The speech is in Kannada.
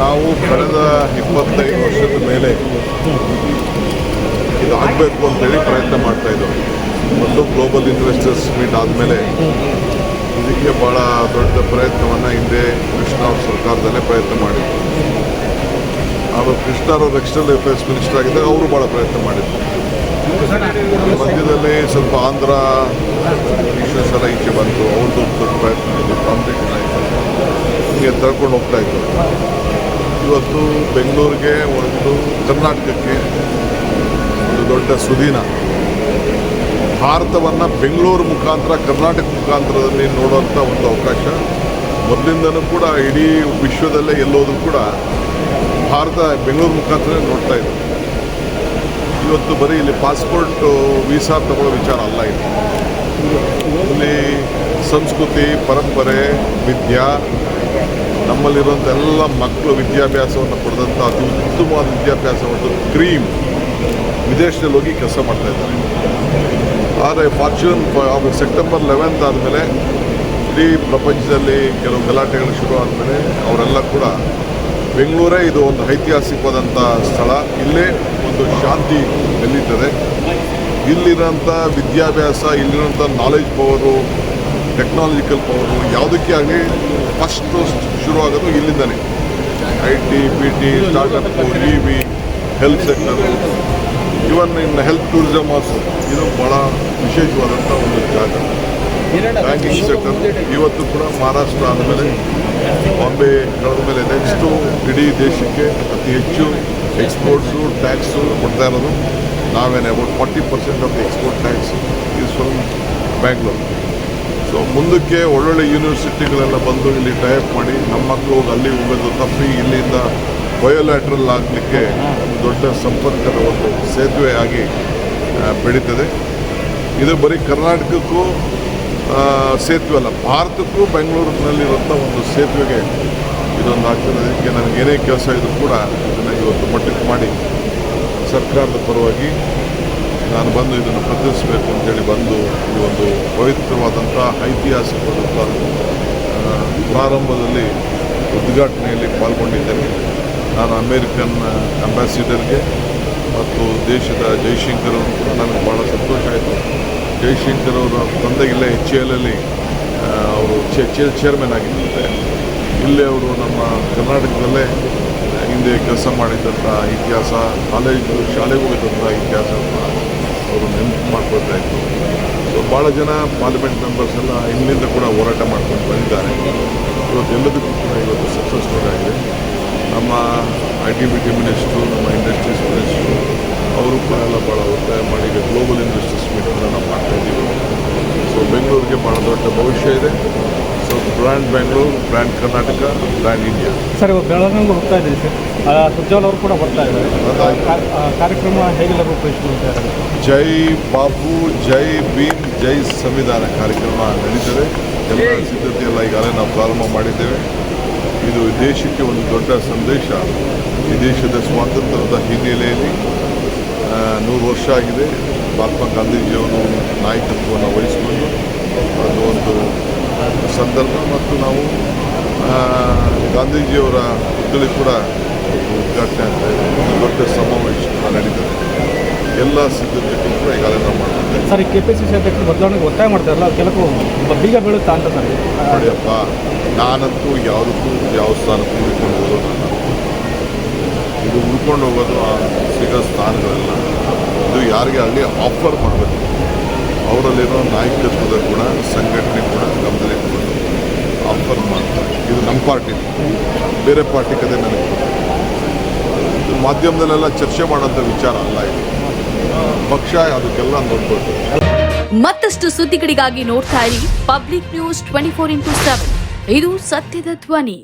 ನಾವು ಕಳೆದ ಇಪ್ಪತ್ತೈದು ವರ್ಷದ ಮೇಲೆ ಇದು ಆಗಬೇಕು ಅಂತೇಳಿ ಪ್ರಯತ್ನ ಮಾಡ್ತಾ ಇದ್ದೀವಿ. ಒಂದು ಗ್ಲೋಬಲ್ ಇನ್ವೆಸ್ಟರ್ಸ್ ಮೀಟ್ ಆದಮೇಲೆ ಇದಕ್ಕೆ ಭಾಳ ದೊಡ್ಡ ಪ್ರಯತ್ನವನ್ನು ಹಿಂದೆ ಕೃಷ್ಣ ಅವ್ರ ಸರ್ಕಾರದಲ್ಲೇ ಪ್ರಯತ್ನ ಮಾಡಿದ್ರು. ಅವರು ಕೃಷ್ಣ ಅವರು ಎಕ್ಸ್ಟರ್ನಲ್ ಅಫೇರ್ಸ್ ಮಿನಿಸ್ಟರ್ ಆಗಿದ್ದಾಗ ಅವರು ಭಾಳ ಪ್ರಯತ್ನ ಮಾಡಿದ್ರು. ಮಧ್ಯದಲ್ಲಿ ಸ್ವಲ್ಪ ಆಂಧ್ರ ಇಶ್ಯೂಸ್ ಎಲ್ಲ ಈಚೆ ಬಂತು. ಅವ್ರದ್ದು ದೊಡ್ಡ ಪ್ರಯತ್ನ ಕಾಂಪಿಟೇಷನ್ ಆಯಿತು ಹೀಗೆ ತರ್ಕೊಂಡು ಹೋಗ್ತಾ ಇತ್ತು ಇವತ್ತು ಬೆಂಗಳೂರಿಗೆ ಒಂದು ಕರ್ನಾಟಕಕ್ಕೆ ಒಂದು ದೊಡ್ಡ ಸುದಿನ. ಭಾರತವನ್ನು ಬೆಂಗಳೂರು ಮುಖಾಂತರ, ಕರ್ನಾಟಕ ಮುಖಾಂತರದಲ್ಲಿ ನೋಡುವಂಥ ಒಂದು ಅವಕಾಶ. ಮೊದಲಿಂದನೂ ಕೂಡ ಇಡೀ ವಿಶ್ವದಲ್ಲೇ ಎಲ್ಲೋದ್ರೂ ಕೂಡ ಭಾರತ ಬೆಂಗಳೂರು ಮುಖಾಂತರ ನೋಡ್ತಾ ಇದೆ. ಇವತ್ತು ಬರೀ ಇಲ್ಲಿ ಪಾಸ್ಪೋರ್ಟ್ ವೀಸಾ ತಗೊಳ್ಳೋ ವಿಚಾರ ಅಲ್ಲ ಇದು ಇಲ್ಲಿ ಸಂಸ್ಕೃತಿ, ಪರಂಪರೆ, ವಿದ್ಯಾ ನಮ್ಮಲ್ಲಿರುವಂಥ ಎಲ್ಲ ಮಕ್ಕಳು ವಿದ್ಯಾಭ್ಯಾಸವನ್ನು ಪಡೆದಂಥ ಅತಿ ಉತ್ತಮವಾದ ವಿದ್ಯಾಭ್ಯಾಸ ಒಂದು ಕ್ರೀಮ್ ವಿದೇಶದಲ್ಲಿ ಹೋಗಿ ಕೆಲಸ ಮಾಡ್ತಾ ಇದ್ದಾರೆ. ಆದರೆ ಫಾರ್ಚೂನ್ ಸೆಪ್ಟೆಂಬರ್ ಲೆವೆಂತ್ ಆದಮೇಲೆ ಇಡೀ ಪ್ರಪಂಚದಲ್ಲಿ ಕೆಲವು ಗಲಾಟೆಗಳು ಶುರು ಆದಮೇಲೆ ಅವರೆಲ್ಲ ಕೂಡ ಬೆಂಗಳೂರೇ ಇದು ಒಂದು ಐತಿಹಾಸಿಕವಾದಂಥ ಸ್ಥಳ. ಇಲ್ಲೇ ಒಂದು ಶಾಂತಿ ನೆಲ್ಲೀತದೆ ಇಲ್ಲಿರೋಂಥ ವಿದ್ಯಾಭ್ಯಾಸ ಇಲ್ಲಿರೋಂಥ ನಾಲೆಜ್ ಪವರು ಟೆಕ್ನಾಲಜಿಕಲ್ ಪವರು ಯಾವುದಕ್ಕೆ ಆಗಲಿ ಫಸ್ಟು ಶುರುವಾಗೋದು ಇಲ್ಲಿಂದನೇ. I T, P T startup E V health sector even in health tourism also ಇದು ಭಾಳ ವಿಶೇಷವಾದಂಥ ಒಂದು ಜಾಗ. ಬ್ಯಾಂಕಿಂಗ್ ಸೆಕ್ಟರ್ ಇವತ್ತು ಕೂಡ ಮಹಾರಾಷ್ಟ್ರ ಆದಮೇಲೆ ಬಾಂಬೆ ಮೇಲೆ ನೆಕ್ಸ್ಟು ಇಡೀ ದೇಶಕ್ಕೆ ಅತಿ ಹೆಚ್ಚು ಎಕ್ಸ್ಪೋರ್ಟ್ಸು ಟ್ಯಾಕ್ಸು ಕೊಡ್ತಾ ಇರೋದು. ನಾವೇನೆ about forty percent of export tax is from Bangalore so ಮುಂದಕ್ಕೆ ಒಳ್ಳೊಳ್ಳೆ ಯೂನಿವರ್ಸಿಟಿಗಳೆಲ್ಲ ಬಂದು ಇಲ್ಲಿ ಟೈಪ್ ಮಾಡಿ ನಮ್ಮ ಮಕ್ಕಳು ಹೋಗಿ ಅಲ್ಲಿ ಹೋಗೋದು ತಪ್ಪಿ ಇಲ್ಲಿಂದ ಬಯೋಲ್ಯಾಟ್ರಲ್ ಆಗಲಿಕ್ಕೆ ದೊಡ್ಡ ಸಂಪರ್ಕದ ಒಂದು ಸೇತುವೆ ಆಗಿ ಬೆಳೀತದೆ. ಇದು ಬರೀ ಕರ್ನಾಟಕಕ್ಕೂ ಸೇತುವೆ ಅಲ್ಲ, ಭಾರತಕ್ಕೂ ಬೆಂಗಳೂರಿನಲ್ಲಿರುವಂಥ ಒಂದು ಸೇತುವೆಗೆ ಇದೊಂದು ಆಗ್ತದೆ. ಅದಕ್ಕೆ ನನಗೆ ಏನೇ ಕೆಲಸ ಇದ್ರೂ ಕೂಡ ಇದನ್ನು ಇವತ್ತು ಮಟ್ಟಕ್ಕೆ ಮಾಡಿ ಸರ್ಕಾರದ ಪರವಾಗಿ ನಾನು ಬಂದು ಇದನ್ನು ಪ್ರತಿನಿಧಿಸಬೇಕು ಅಂತೇಳಿ ಬಂದು ಈ ಒಂದು ಪವಿತ್ರವಾದಂಥ ಐತಿಹಾಸಿಕವಾದಂಥ ಪ್ರಾರಂಭದಲ್ಲಿ ಉದ್ಘಾಟನೆಯಲ್ಲಿ ಪಾಲ್ಗೊಂಡಿದ್ದೇನೆ. ನಾನು ಅಮೇರಿಕನ್ ಅಂಬಾಸಿಡರ್ಗೆ ಮತ್ತು ದೇಶದ ಜೈಶಂಕರ್ ಅವರು ನನಗೆ ಭಾಳ ಸಂತೋಷ ಆಯಿತು. ಜೈಶಂಕರ್ ಅವರ ತಂದೆ ಇಲ್ಲೇ ಎಚ್ ಎಲ್ ಅಲ್ಲಿ ಅವರು ಚೇರ್ಮನ್ ಆಗಿದ್ದಂತೆ. ಇಲ್ಲೇ ಅವರು ನಮ್ಮ ಕರ್ನಾಟಕದಲ್ಲೇ ಹಿಂದೆ ಕೆಲಸ ಮಾಡಿದ್ದಂಥ ಇತಿಹಾಸ, ಕಾಲೇಜು, ಶಾಲೆಗೆ ಹೋಗಿದ್ದಂಥ ಇತಿಹಾಸವನ್ನು ಅವರು ನೆನಪು ಮಾಡ್ಕೊಳ್ತಾ ಇತ್ತು ಸೊ ಭಾಳ ಜನ ಪಾರ್ಲಿಮೆಂಟ್ ಮೆಂಬರ್ಸ್ ಎಲ್ಲ ಇಲ್ಲಿಂದ ಕೂಡ ಹೋರಾಟ ಮಾಡ್ಕೊಂಡು ಬಂದಿದ್ದಾರೆ. ಇವತ್ತು ಎಲ್ಲದಕ್ಕೂ ಕೂಡ ಇವತ್ತು ಸಕ್ಸಸ್ ಆಗಿದೆ ನಮ್ಮ I T B T minister ನಮ್ಮ ಇಂಡಸ್ಟ್ರೀಸ್ ಮಿನಿಸ್ಟ್ರು ಅವರು ಕೂಡ ಎಲ್ಲ ಭಾಳ ಒತ್ತಾಯ ಮಾಡಿ ಈಗ ಗ್ಲೋಬಲ್ ಇನ್ವೆಸ್ಟರ್ಸ್ ಕೂಡ ನಾವು ಮಾಡ್ತಾ ಇದ್ದೀವಿ ಸೊ ಬೆಂಗಳೂರಿಗೆ ಭಾಳ ದೊಡ್ಡ ಭವಿಷ್ಯ ಇದೆ. Brand Bengaluru brand Karnataka brand India. Sir ಇವಾಗ ಬೆಳಗಾವಿಗೆ ಹೋಗ್ತಾ ಇದ್ದೀವಿ ಸರ್. ಆ, ಸುಜ್ಜಾಲ್ ಅವರು ಕೂಡ ಬರ್ತಾ ಇದ್ದಾರೆ. ಕಾರ್ಯಕ್ರಮ ಹೇಗೆಲ್ಲ ರೂಪುಗೊಳ್ಳುತ್ತೆ ಜೈ ಬಾಪು ಜೈ ಭೀಮ್ ಜೈ ಸಂವಿಧಾನ ಕಾರ್ಯಕ್ರಮ ನಡೀತದೆ. ಎಲ್ಲ ಸಿದ್ಧತೆ ಎಲ್ಲ ಈಗಾಗಲೇ ನಾವು ಪ್ರಾರಂಭ ಮಾಡಿದ್ದೇವೆ. ಇದು ದೇಶಕ್ಕೆ ಒಂದು ದೊಡ್ಡ ಸಂದೇಶ. ಈ ದೇಶದ ಸ್ವಾತಂತ್ರ್ಯದ ಹಿನ್ನೆಲೆಯಲ್ಲಿ ನೂರು ವರ್ಷ ಆಗಿದೆ. ಮಹಾತ್ಮ ಗಾಂಧೀಜಿಯವರು ನಾಯಕತ್ವವನ್ನು ವಹಿಸಿಕೊಂಡು ಸಂದರ್ಭ ಮತ್ತು ನಾವು ಗಾಂಧೀಜಿಯವರ ಪುತ್ಥಳಿ ಕೂಡ ಉದ್ಘಾಟನೆ ಆಗ್ತಾ ಇದೆ. ಒಂದು ದೊಡ್ಡ ಸಮಾವೇಶ ನಡೀತದೆ ಎಲ್ಲ ಸಿದ್ಧತೆಗಳು ಕೂಡ ಈಗಾಗಲೇ ನಾವು ಮಾಡ್ತಿದ್ದೇವೆ. ಸರ್ ಈ ಕೆ ಪಿ ಸಿ ಸಿ ಅಧ್ಯಕ್ಷರು ಬದಲಾವಣೆಗೆ ಒತ್ತಾಯ ಮಾಡ್ತಾರಲ್ಲ ಕೆಲವು ಬೀಗ ಬೀಳುತ್ತಾ ಅಂತ ಸರ್. ನೋಡಿಯಪ್ಪ ನಾನಂತೂ ಯಾವುದಕ್ಕೂ ಯಾವ ಸ್ಥಾನಕ್ಕೂ ಉಳ್ಕೊಂಡು ಹೋಗೋದಲ್ಲ ಇದು ಉಳ್ಕೊಂಡು ಹೋಗೋದು ಆ ಸಿಗೋ ಸ್ಥಾನಗಳೆಲ್ಲ. ಇದು ಯಾರಿಗೆ ಅಲ್ಲಿ ಆಫರ್ ಮಾಡಬೇಕು. ಅವರಲ್ಲಿರೋ ನಾಯಕತ್ವದ ಗುಣ ಸಂಘಟನೆ ಗುಣ ಗಮನದಲ್ಲಿಟ್ಕೊಂಡು ಆಫರ್ ಮಾಡ್ತಾರೆ ಇದು ನಮ್ಮ ಪಾರ್ಟಿ ಬೇರೆ ಪಾರ್ಟಿ ಕದೆ ನನಗೆ. ಮಾಧ್ಯಮದಲ್ಲೆಲ್ಲ ಚರ್ಚೆ ಮಾಡೋಂಥ ವಿಚಾರ ಅಲ್ಲ ಇದು. ಪಕ್ಷ ಅದಕ್ಕೆಲ್ಲ ನೋಡ್ಬೋದು ಮತ್ತಷ್ಟು ಸುದ್ದಿಗಳಿಗಾಗಿ ನೋಡ್ತಾ ಇರಿ public news twenty four into seven ಇದು ಸತ್ಯದ ಧ್ವನಿ.